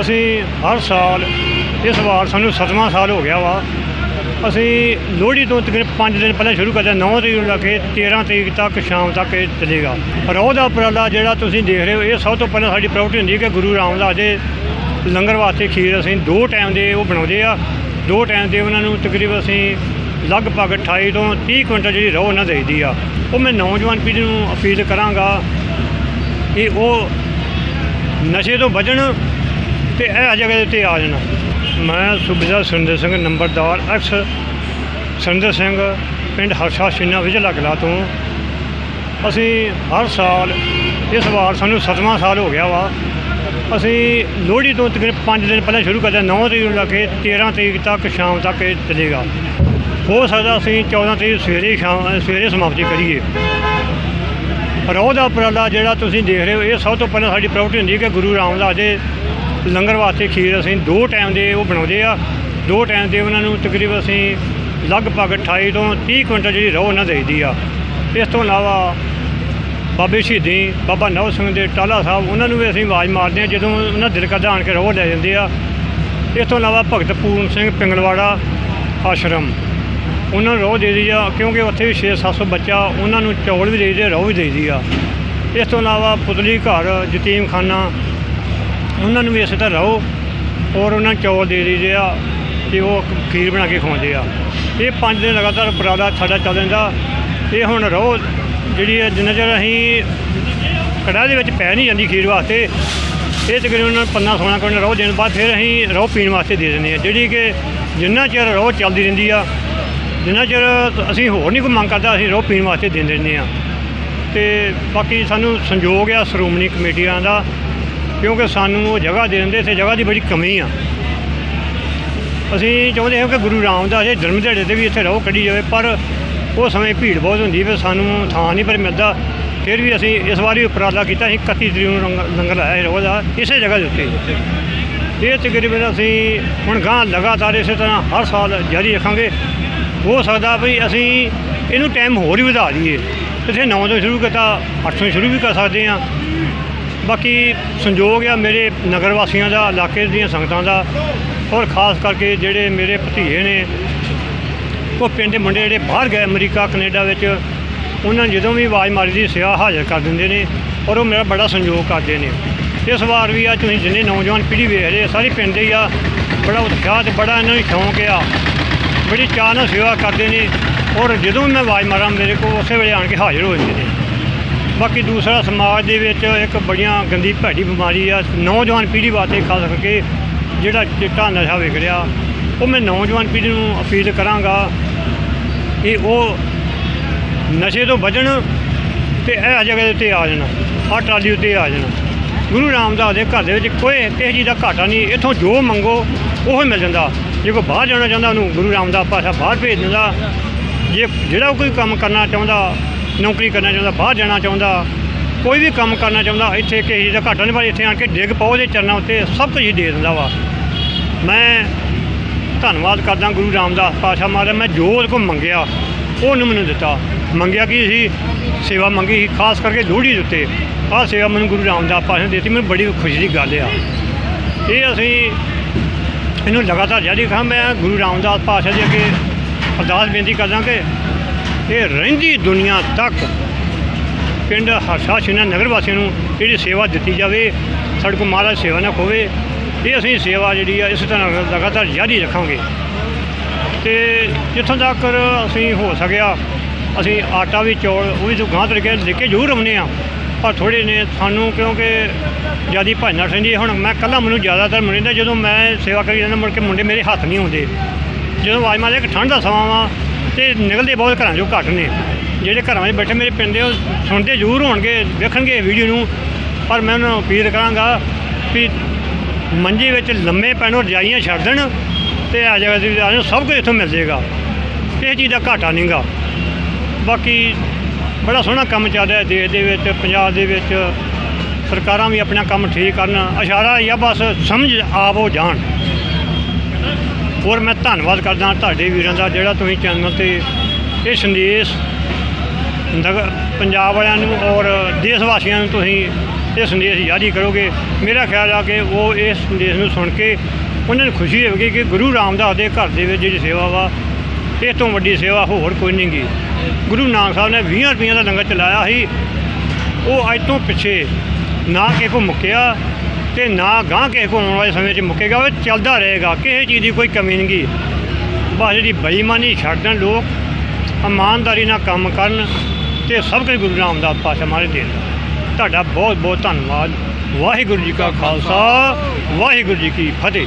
ਅਸੀਂ ਹਰ ਸਾਲ ਇਸ ਵਾਰ ਸਾਨੂੰ ਸੱਤਵਾਂ ਸਾਲ ਹੋ ਗਿਆ ਵਾ। ਅਸੀਂ ਲੋਹੜੀ ਤੋਂ ਤਕਰੀਬਨ 5 ਦਿਨ ਪਹਿਲਾਂ ਸ਼ੁਰੂ ਕਰਦੇ 9 ਤਰੀਕ ਨੂੰ ਲੈ ਕੇ 13 ਤਰੀਕ ਤੱਕ ਸ਼ਾਮ ਤੱਕ ਇਹ ਚੱਲੇਗਾ। ਰੋਹ ਦਾ ਉਪਰਾਲਾ ਜਿਹੜਾ ਤੁਸੀਂ ਦੇਖ ਰਹੇ ਹੋ, ਇਹ ਸਭ ਤੋਂ ਪਹਿਲਾਂ ਸਾਡੀ ਪ੍ਰਾਪਰਟੀ ਹੁੰਦੀ ਹੈ ਕਿ ਗੁਰੂ ਰਾਮਦਾਸ ਦੇ ਲੰਗਰ ਵਾਸਤੇ ਖੀਰ ਅਸੀਂ ਦੋ ਟਾਈਮ ਦੇ ਉਹ ਬਣਾਉਂਦੇ ਆ। ਦੋ ਟਾਈਮ ਦੇ ਉਹਨਾਂ ਨੂੰ ਤਕਰੀਬਨ ਅਸੀਂ ਲਗਭਗ 28 ਤੋਂ 30 ਕੁਇੰਟਲ ਜਿਹੜੀ ਰੋਹ ਉਹਨਾਂ ਦੇਈਦੀ ਆ। ਉਹ ਮੈਂ ਨੌਜਵਾਨ ਪੀੜ੍ਹੀ ਨੂੰ ਅਪੀਲ ਕਰਾਂਗਾ ਕਿ ਉਹ ਨਸ਼ੇ ਤੋਂ ਬਚਣ ਤੇ ਇਹ ਜਗ੍ਹਾ ਦੇ ਉੱਤੇ ਆ ਜਾਣਾ। ਮੈਂ ਸੁਬੇਦਾਰ ਸੁਰਿੰਦਰ ਸਿੰਘ, ਨੰਬਰਦਾਰ ਐਕਸ ਸੁਰਿੰਦਰ ਸਿੰਘ, ਪਿੰਡ ਹਰਸ਼ਾ ਸ਼ਿਨਾ ਵਿਜਲਾ ਕਲਾ ਤੋਂ। ਅਸੀਂ ਹਰ ਸਾਲ, ਇਸ ਵਾਰ ਸਾਨੂੰ ਸੱਤਵਾਂ ਸਾਲ ਹੋ ਗਿਆ ਵਾ। ਅਸੀਂ ਲੋਹੜੀ ਤੋਂ ਤਕਰੀਬਨ 5 ਦਿਨ ਪਹਿਲਾਂ ਸ਼ੁਰੂ ਕਰਦੇ 9 ਤਰੀਕ ਨੂੰ ਲੈ ਕੇ 13 ਤਰੀਕ ਤੱਕ ਸ਼ਾਮ ਤੱਕ ਇਹ ਚੱਲੇਗਾ। ਹੋ ਸਕਦਾ ਅਸੀਂ 14 ਤਰੀਕ ਸਵੇਰੇ ਸ਼ਾਮ, ਸਵੇਰੇ ਸਮਾਪਤੀ ਕਰੀਏ। ਰੋਹ ਦਾ ਉਪਰਾਲਾ ਜਿਹੜਾ ਤੁਸੀਂ ਦੇਖ ਰਹੇ ਹੋ, ਇਹ ਸਭ ਤੋਂ ਪਹਿਲਾਂ ਸਾਡੀ ਪ੍ਰਾਪਰਟੀ ਹੁੰਦੀ ਹੈ ਕਿ ਗੁਰੂ ਰਾਮਦਾਸ ਦੇ ਲੰਗਰ ਵਾਸਤੇ ਖੀਰ ਅਸੀਂ ਦੋ ਟਾਈਮ ਦੇ ਉਹ ਬਣਾਉਂਦੇ ਆ। ਦੋ ਟਾਈਮ ਦੇ ਉਹਨਾਂ ਨੂੰ ਤਕਰੀਬਨ ਅਸੀਂ ਲਗਭਗ 28 ਤੋਂ 30 ਕੁਇੰਟਲ ਜਿਹੜੀ ਰੋਹ ਉਹਨਾਂ ਦੇਈਦੀ ਆ। ਇਸ ਤੋਂ ਇਲਾਵਾ ਬਾਬੇ ਸ਼ਹੀਦੀ, ਬਾਬਾ ਨਵ ਸਿੰਘ ਦੇ ਟਾਲਾ ਸਾਹਿਬ, ਉਹਨਾਂ ਨੂੰ ਵੀ ਅਸੀਂ ਆਵਾਜ਼ ਮਾਰਦੇ ਆ, ਜਦੋਂ ਉਹਨਾਂ ਦਿਲ ਕਰਦਾ ਆਣ ਕੇ ਰੋਹ ਲੈ ਜਾਂਦੇ ਆ। ਇਸ ਤੋਂ ਇਲਾਵਾ ਭਗਤ ਪੂਰਨ ਸਿੰਘ ਪਿੰਗਲਵਾੜਾ ਆਸ਼ਰਮ, ਉਹਨਾਂ ਨੂੰ ਰੋਹ ਦੇ ਦੀ ਆ, ਕਿਉਂਕਿ ਉੱਥੇ ਵੀ 6-700 ਬੱਚਾ, ਉਹਨਾਂ ਨੂੰ ਚੌਲ ਵੀ ਦੇਈਦੇ, ਰੋਹ ਵੀ ਦੇਈਦੀ ਆ। ਇਸ ਤੋਂ ਇਲਾਵਾ ਪੁਤਲੀ ਘਰ ਯਤੀਮਖਾਨਾ ਉਹਨਾਂ ਨੂੰ ਵੀ ਇਸੇ ਤਰ੍ਹਾਂ ਰਹੋ ਔਰ ਉਹਨਾਂ ਨੂੰ ਚੌਲ ਦੇ ਦਈਦੇ ਆ ਤੇ ਉਹ ਖੀਰ ਬਣਾ ਕੇ ਖਵਾਉਂਦੇ ਆ। ਇਹ ਪੰਜ ਦਿਨ ਲਗਾਤਾਰ ਉਪਰਾਲਾ ਸਾਡਾ ਚੱਲ ਜਾਂਦਾ ਇਹ ਹੁਣ ਰਹੋ ਜਿਹੜੀ ਹੈ ਜਿੰਨਾ ਚਿਰ ਅਸੀਂ ਕੜਾਹ ਦੇ ਵਿੱਚ ਪੈ ਨਹੀਂ ਜਾਂਦੀ ਖੀਰ ਵਾਸਤੇ, ਇਹ ਤਕਰੀਬਨ ਉਹਨਾਂ ਨੂੰ ਪੰਨਾ ਸੋਨਾ ਦੇਣ ਬਾਅਦ ਫਿਰ ਅਸੀਂ ਰੋਹ ਪੀਣ ਵਾਸਤੇ ਦੇ ਦਿੰਦੇ ਆ। ਜਿਹੜੀ ਕਿ ਜਿੰਨਾ ਚਿਰ ਰੋਹ ਚੱਲਦੀ ਰਹਿੰਦੀ ਆ, ਜਿੰਨਾ ਚਿਰ ਅਸੀਂ ਹੋਰ ਨਹੀਂ ਕੋਈ ਮੰਗ ਕਰਦਾ, ਅਸੀਂ ਰੋਹ ਪੀਣ ਵਾਸਤੇ ਦੇ ਦਿੰਦੇ ਆ। ਤੇ ਬਾਕੀ ਸਾਨੂੰ ਸੰਯੋਗ ਆ ਸ਼੍ਰੋਮਣੀ ਕਮੇਟੀਆਂ ਦਾ ਕਿਉਂਕਿ ਸਾਨੂੰ ਉਹ ਜਗ੍ਹਾ ਦੇ ਦਿੰਦੇ ਤੇ ਜਗ੍ਹਾ ਦੀ ਬੜੀ ਕਮੀ ਆ। ਅਸੀਂ ਚਾਹੁੰਦੇ ਹਾਂ ਕਿ ਗੁਰੂ ਰਾਮਦਾਸ ਦੇ ਜਨਮ ਦਿਹਾੜੇ ਤੇ ਵੀ ਇੱਥੇ ਰਹੋ, ਕੱਢੀ ਜਾਵੇ, ਪਰ ਉਹ ਸਮੇਂ ਭੀੜ ਬਹੁਤ ਹੁੰਦੀ ਫਿਰ ਸਾਨੂੰ ਥਾਂ ਨਹੀਂ ਪਰ ਮਿਲਦਾ। ਫਿਰ ਵੀ ਅਸੀਂ ਇਸ ਵਾਰੀ ਉਪਰਾਲਾ ਕੀਤਾ, ਅਸੀਂ 31 ਤਰੀਕ ਨੂੰ ਲੰਗ- ਲੰਗਰ ਲਾਇਆ ਸੀ ਰੋਜ਼ ਦਾ, ਇਸੇ ਜਗ੍ਹਾ ਦੇ ਉੱਤੇ। ਇਹ ਤਕਰੀਬਨ ਅਸੀਂ ਹੁਣ ਗਾਂ ਲਗਾਤਾਰ ਇਸੇ ਤਰ੍ਹਾਂ ਹਰ ਸਾਲ ਜਾਰੀ ਰੱਖਾਂਗੇ। ਹੋ ਸਕਦਾ ਵੀ ਅਸੀਂ ਇਹਨੂੰ ਟਾਈਮ ਹੋਰ ਹੀ ਵਧਾ ਦਈਏ। ਇੱਥੇ 9 ਤੋਂ ਸ਼ੁਰੂ ਕੀਤਾ 8 ਤੋਂ ਸ਼ੁਰੂ ਵੀ ਕਰ ਸਕਦੇ ਹਾਂ। ਬਾਕੀ ਸੰਯੋਗ ਆ ਮੇਰੇ ਨਗਰ ਵਾਸੀਆਂ ਦਾ ਇਲਾਕੇ ਦੀਆਂ ਸੰਗਤਾਂ ਦਾ ਔਰ ਖਾਸ ਕਰਕੇ ਜਿਹੜੇ ਮੇਰੇ ਭਤੀਏ ਨੇ ਉਹ ਪਿੰਡ ਦੇ ਮੁੰਡੇ ਜਿਹੜੇ ਬਾਹਰ ਗਏ ਅਮਰੀਕਾ ਕੈਨੇਡਾ ਵਿੱਚ ਉਹਨਾਂ ਨੂੰ ਜਦੋਂ ਵੀ ਆਵਾਜ਼ ਮਾਰੀ ਦੀ ਸੇਵਾ ਹਾਜ਼ਰ ਕਰ ਦਿੰਦੇ ਨੇ ਔਰ ਉਹ ਮੇਰਾ ਬੜਾ ਸੰਯੋਗ ਕਰਦੇ ਨੇ। ਇਸ ਵਾਰ ਵੀ ਆ ਤੁਸੀਂ ਜਿੰਨੇ ਨੌਜਵਾਨ ਪੀੜ੍ਹੀ ਵੇਖ ਰਹੇ ਆ, ਸਾਰੀ ਪਿੰਡ ਦੇ ਹੀ ਆ ਬੜਾ ਉਤਸ਼ਾਹ ਤੇ ਬੜਾ ਇਹਨਾਂ ਨੂੰ ਸ਼ੌਂਕ ਆ ਬੜੀ ਚਾਅ ਨਾਲ ਸੇਵਾ ਕਰਦੇ ਨੇ ਔਰ ਜਦੋਂ ਵੀ ਮੈਂ ਆਵਾਜ਼ ਮਾਰਾਂ ਮੇਰੇ ਕੋਲ ਉਸੇ ਵੇਲੇ ਆਣ ਕੇ ਹਾਜ਼ਰ ਹੋ ਜਾਂਦੇ ਨੇ। ਬਾਕੀ ਦੂਸਰਾ ਸਮਾਜ ਦੇ ਵਿੱਚ ਇੱਕ ਬੜੀਆਂ ਗੰਦੀ ਭੈੜੀ ਬਿਮਾਰੀ ਆ, ਨੌਜਵਾਨ ਪੀੜ੍ਹੀ ਵਾਸਤੇ ਖਾਸ ਕਰਕੇ ਜਿਹੜਾ ਚਿੱਟਾ ਨਸ਼ਾ ਵਿਕ ਰਿਹਾ, ਉਹ ਮੈਂ ਨੌਜਵਾਨ ਪੀੜ੍ਹੀ ਨੂੰ ਅਪੀਲ ਕਰਾਂਗਾ ਕਿ ਉਹ ਨਸ਼ੇ ਤੋਂ ਬਚਣ ਤੇ ਇਹ ਜਗ੍ਹਾ ਦੇ ਉੱਤੇ ਆ ਜਾਣ, ਆਹ ਟਰਾਲੀ ਉੱਤੇ ਆ ਜਾਣ। ਗੁਰੂ ਰਾਮਦਾਸ ਦੇ ਘਰ ਦੇ ਵਿੱਚ ਕੋਈ ਕਿਸੇ ਚੀਜ਼ ਦਾ ਘਾਟਾ ਨਹੀਂ, ਇੱਥੋਂ ਜੋ ਮੰਗੋ, ਉਹ ਮਿਲ ਜਾਂਦਾ। ਜੇ ਕੋਈ ਬਾਹਰ ਜਾਣਾ ਚਾਹੁੰਦਾ, ਉਹਨੂੰ ਗੁਰੂ ਰਾਮਦਾਸ ਪਾਸ਼ਾ ਬਾਹਰ ਭੇਜ ਦਿੰਦਾ। ਜੇ, ਜਿਹੜਾ ਕੋਈ ਕੰਮ ਕਰਨਾ ਚਾਹੁੰਦਾ ਨੌਕਰੀ ਕਰਨਾ ਚਾਹੁੰਦਾ, ਬਾਹਰ ਜਾਣਾ ਚਾਹੁੰਦਾ, ਕੋਈ ਵੀ ਕੰਮ ਕਰਨਾ ਚਾਹੁੰਦਾ, ਇੱਥੇ ਕਿਸੇ ਦਾ ਘਾਟਾ ਨਹੀਂ ਪਰ ਇੱਥੇ ਆ ਕੇ ਡਿੱਗ ਪਾਓ ਦੇ ਚਰਨਾਂ ਉੱਤੇ, ਸਭ ਕੁਝ ਹੀ ਦੇ ਦਿੰਦਾ ਵਾ। ਮੈਂ ਧੰਨਵਾਦ ਕਰਦਾ ਗੁਰੂ ਰਾਮਦਾਸ ਪਾਸ਼ਾ ਮਹਾਰਾਜ, ਮੈਂ ਜੋ ਉਹਦੇ ਕੋਲ ਮੰਗਿਆ ਉਹਨੂੰ ਮੈਨੂੰ ਦਿੱਤਾ। ਮੰਗਿਆ ਕੀ ਸੀ? ਸੇਵਾ ਮੰਗੀ ਸੀ, ਖਾਸ ਕਰਕੇ ਲੋਹੜੀ ਦੇ ਉੱਤੇ। ਆਹ ਸੇਵਾ ਮੈਨੂੰ ਗੁਰੂ ਰਾਮਦਾਸ ਪਾਸ਼ਾ ਨੇ ਦਿੱਤੀ, ਮੈਨੂੰ ਬੜੀ ਖੁਸ਼ੀ ਦੀ ਗੱਲ ਆ। ਇਹ ਅਸੀਂ ਇਹਨੂੰ ਲਗਾਤਾਰ ਜਾਰੀ ਰੱਖਾਂ, ਮੈਂ ਗੁਰੂ ਰਾਮਦਾਸ ਪਾਸ਼ਾ ਜੀ ਅੱਗੇ ਅਰਦਾਸ ਬੇਨਤੀ ਕਰਦਾ ਕਿ ਇਹ ਰਹਿੰਦੀ ਦੁਨੀਆ ਤੱਕ। ਪਿੰਡ ਹਰਸ਼ਾ ਸ਼ਿਨਾ ਨਗਰ ਵਾਸੀਆਂ ਨੂੰ ਜਿਹੜੀ ਸੇਵਾ ਦਿੱਤੀ ਜਾਵੇ, ਸਾਡੇ ਕੋਲ ਮਹਾਰਾਜ ਸੇਵਾ ਨਾ ਖੋਵੇ, ਇਹ ਅਸੀਂ ਸੇਵਾ ਜਿਹੜੀ ਆ, ਇਸ ਤਰ੍ਹਾਂ ਲਗਾਤਾਰ ਜਾਰੀ ਰੱਖਾਂਗੇ। ਤੇ ਜਿੱਥੋਂ ਤੱਕ ਅਸੀਂ ਹੋ ਸਕਿਆ, ਅਸੀਂ ਆਟਾ ਵੀ ਚੌਲ, ਉਹ ਵੀ ਤੋਂ ਗਾਂ ਤਰੀਕੇ ਲੈ ਕੇ ਜ਼ਰੂਰ ਆਉਂਦੇ ਆ ਪਰ ਥੋੜੇ ਨੇ ਸਾਨੂੰ ਕਿਉਂਕਿ ਜਿਆਦੀ ਭਾਜਣਾ ਠੰਡੀ ਹੁਣ ਮੈਂ ਕੱਲਾ ਮੈਨੂੰ ਜ਼ਿਆਦਾਤਰ ਮਿਲਦਾ ਜਦੋਂ ਮੈਂ ਸੇਵਾ ਕਰੀ ਜਾਂਦਾ, ਮੁੜ ਕੇ ਮੁੰਡੇ ਮੇਰੇ ਹੱਥ ਨਹੀਂ ਹੁੰਦੇ ਜਦੋਂ ਆਵਾਜ਼ ਮਾਰਦੇ ਕਿ ਠੰਡ ਦਾ ਸਮਾਂ ਵਾ ਤੇ ਨਿਕਲਦੇ ਬਹੁਤ ਘਰਾਂ ਚੋਂ ਘੱਟ ਨੇ। ਜਿਹੜੇ ਘਰਾਂ 'ਚ ਬੈਠੇ ਮੇਰੇ ਪਿੰਡ ਦੇ, ਉਹ ਸੁਣਦੇ ਜ਼ਰੂਰ ਹੋਣਗੇ, ਵੇਖਣਗੇ ਵੀਡੀਓ ਨੂੰ। ਪਰ ਮੈਂ ਉਹਨਾਂ ਨੂੰ ਅਪੀਲ ਕਰਾਂਗਾ ਵੀ ਮੰਜੇ ਵਿੱਚ ਲੰਮੇ ਪੈਣੋਂ ਰਜਾਈਆਂ ਛੱਡ ਦੇਣ ਤੇ ਆ ਜਗ੍ਹਾ ਤੇ ਆ ਜਾਣ ਸਭ ਕੁਝ ਇੱਥੋਂ ਮਿਲ ਜਾਏਗਾ। ਇਹ ਚੀਜ਼ ਦਾ ਘਾਟਾ ਨਹੀਂਗਾ। ਬਾਕੀ ਬੜਾ ਸੋਹਣਾ ਕੰਮ ਚੱਲ ਰਿਹਾ ਦੇਸ਼ ਦੇ ਵਿੱਚ, ਪੰਜਾਬ ਦੇ ਵਿੱਚ। ਸਰਕਾਰਾਂ ਵੀ ਆਪਣਾ ਕੰਮ ਠੀਕ ਕਰਨ। ਇਸ਼ਾਰਾ ਇਹ ਆ, ਬਸ ਸਮਝ ਆਪ ਹੋ ਜਾਣ। ਹੋਰ ਮੈਂ ਧੰਨਵਾਦ ਕਰਦਾ ਤੁਹਾਡੇ ਵੀਰਾਂ ਦਾ ਜਿਹੜਾ ਤੁਸੀਂ ਚੈਨਲ ਤੇ ਇਹ ਸੰਦੇਸ਼ ਨਗਰ ਪੰਜਾਬ ਵਾਲਿਆਂ ਨੂੰ ਔਰ ਦੇਸ਼ ਵਾਸੀਆਂ ਨੂੰ ਤੁਸੀਂ ਇਹ ਸੰਦੇਸ਼ ਯਾਰੀ ਕਰੋਗੇ। ਮੇਰਾ ਖਿਆਲ ਆ ਕਿ ਉਹ ਇਸ ਸੰਦੇਸ਼ ਨੂੰ ਸੁਣ ਕੇ ਉਹਨਾਂ ਨੂੰ ਖੁਸ਼ੀ ਹੋਵੇਗੀ ਕਿ ਗੁਰੂ ਰਾਮਦਾਸ ਦੇ ਘਰ ਦੇ ਵਿੱਚ ਜਿਹੜੀ ਸੇਵਾ ਵਾ ਇਸ ਤੋਂ ਵੱਡੀ ਸੇਵਾ ਹੋਰ ਕੋਈ ਨਹੀਂ ਗੀ। ਗੁਰੂ ਨਾਨਕ ਸਾਹਿਬ ਨੇ 20 ਰੁਪਈਆਂ ਦਾ ਲੰਗਰ ਚਲਾਇਆ ਸੀ। ਉਹ ਅੱਜ ਤੋਂ ਪਿੱਛੇ ਨਾ ਕਿ ਕੋ ਮੁੱਕਿਆ ਤੇ ਨਾ ਗਾਂ ਕਿਸੇ ਕੋ ਆਉਣ ਵਾਲੇ ਸਮੇਂ 'ਚ ਮੁੱਕੇਗਾ ਉਹ ਚੱਲਦਾ ਰਹੇਗਾ, ਕਿਸੇ ਚੀਜ਼ ਦੀ ਕੋਈ ਕਮੀ ਨਹੀਂ ਗੀ। ਬਸ ਜਿਹੜੀ ਬੇਈਮਾਨੀ ਛੱਡ ਦੇਣ ਲੋਕ, ਇਮਾਨਦਾਰੀ ਨਾਲ ਕੰਮ ਕਰਨ ਤੇ ਸਭ ਕੁਝ ਗੁਰੂ ਰਾਮਦਾਸ ਪਾਤਸ਼ਾਹ ਮਾਰੇ ਦੇਣ ਤੁਹਾਡਾ ਬਹੁਤ ਬਹੁਤ ਧੰਨਵਾਦ। ਵਾਹਿਗੁਰੂ ਜੀ ਕਾ ਖਾਲਸਾ, ਵਾਹਿਗੁਰੂ ਜੀ ਕੀ ਫਤਿਹ।